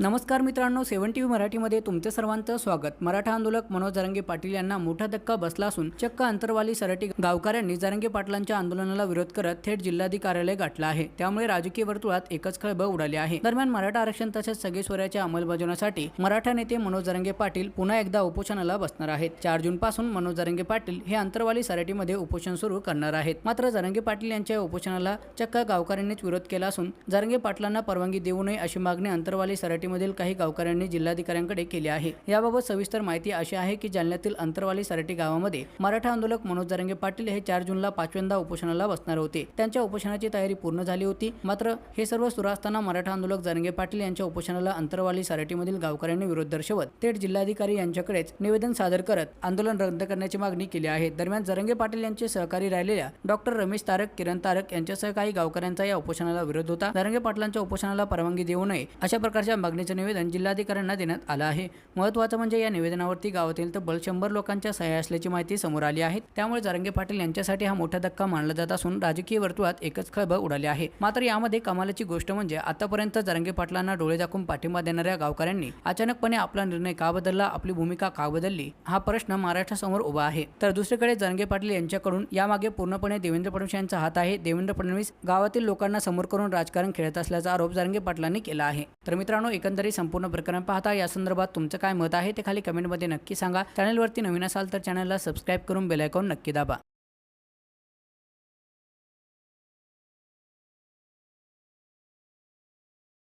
नमस्कार मित्रांनो सेवन T V मराठीमध्ये तुमचे सर्वांचं स्वागत. मराठा आंदोलक मनोज जरंगे पाटील यांना मोठा धक्का बसला असून चक्क अंतरवाली सराटी गावकऱ्यांनी जरंगे पाटलांच्या आंदोलनाला विरोध करत थेट जिल्हाधिकारी कार्यालय गाठलं आहे. त्यामुळे राजकीय वर्तुळात एकच खळबळ उडाली आहे. दरम्यान मराठा आरक्षण तसेच सगळे स्वराच्या अंमलबजावण्यासाठी मराठा नेते मनोज जरंगे पाटील पुन्हा एकदा उपोषणाला बसणार आहेत. चार जून पासून मनोज जरंगे पाटील हे अंतरवाली सराटीमध्ये उपोषण सुरू करणार आहेत. मात्र जरंगे पाटील यांच्या उपोषणाला चक्क गावकऱ्यांनीच विरोध केला असून जरंगे पाटलांना परवानगी देऊ नये अशी मागणी अंतरवाली सराटीमधील काही गावकऱ्यांनी जिल्हाधिकाऱ्यांकडे केली आहे. याबाबत सविस्तर माहिती अशी आहे की जालन्यातील अंतरवाली सराटी गावामध्ये मराठा आंदोलक मनोज जरंगे पाटील हे चार जूनला पाचव्यांदा उपोषणाला बसणार होते. त्यांच्या उपोषणाची तयारी पूर्ण झाली होती. मात्र हे सर्व सुरू असताना मराठा आंदोलक जरंगे पाटील यांच्या उपोषणाला अंतरवाली सराटीमधील गावकऱ्यांनी विरोध दर्शवत थेट जिल्हाधिकारी यांच्याकडेच निवेदन सादर करत आंदोलन रद्द करण्याची मागणी केली आहे. दरम्यान जरंगे पाटील यांचे सहकारी राहिलेल्या डॉक्टर रमेश तारक किरण तारक यांच्यासह काही गावकऱ्यांचा या उपोषणाला विरोध होता. जरंगे पाटलांच्या उपोषणाला परवानगी देऊ नये अशा प्रकारच्या मागणीचं निवेदन जिल्हाधिकाऱ्यांना देण्यात आलं आहे. महत्त्वाचं म्हणजे या निवेदनावरती गावातील तब्बल शंभर लोकांच्या सह्या असल्याची माहिती समोर आली आहे. त्यामुळे जरंगे पाटील यांच्यासाठी हा मोठा धक्का मानला जात असून राजकीय वर्तुळात एकच खळबळ उडाली आहे. मात्र यामध्ये कमालाची गोष्ट म्हणजे आतापर्यंत जरंगे पाटलांना डोळे दाखवून पाठिंबा देणाऱ्या गावकऱ्यांनी अचानकपणे आपला निर्णय का बदलला आपली भूमिका का बदलली हा प्रश्न महाराष्ट्रासमोर उभा आहे. तर दुसरीकडे जरंगे पाटील यांच्याकडून यामागे पूर्णपणे देवेंद्र फडणवीस यांचा हात आहे. देवेंद्र फडणवीस गावातील लोकांना समोर करून राजकारण खेळत असल्याचा आरोप जरंगे पाटलांनी केला आहे. तर मित्रांनो एक एकंदरीत संपूर्ण प्रकरण पाहता या संदर्भात तुमचं काय मत आहे ते खाली कमेंटमध्ये नक्की सांगा. चॅनलवरती नवीन असाल तर चॅनलला सबस्क्राईब करून बेलायकॉन नक्की दाबा.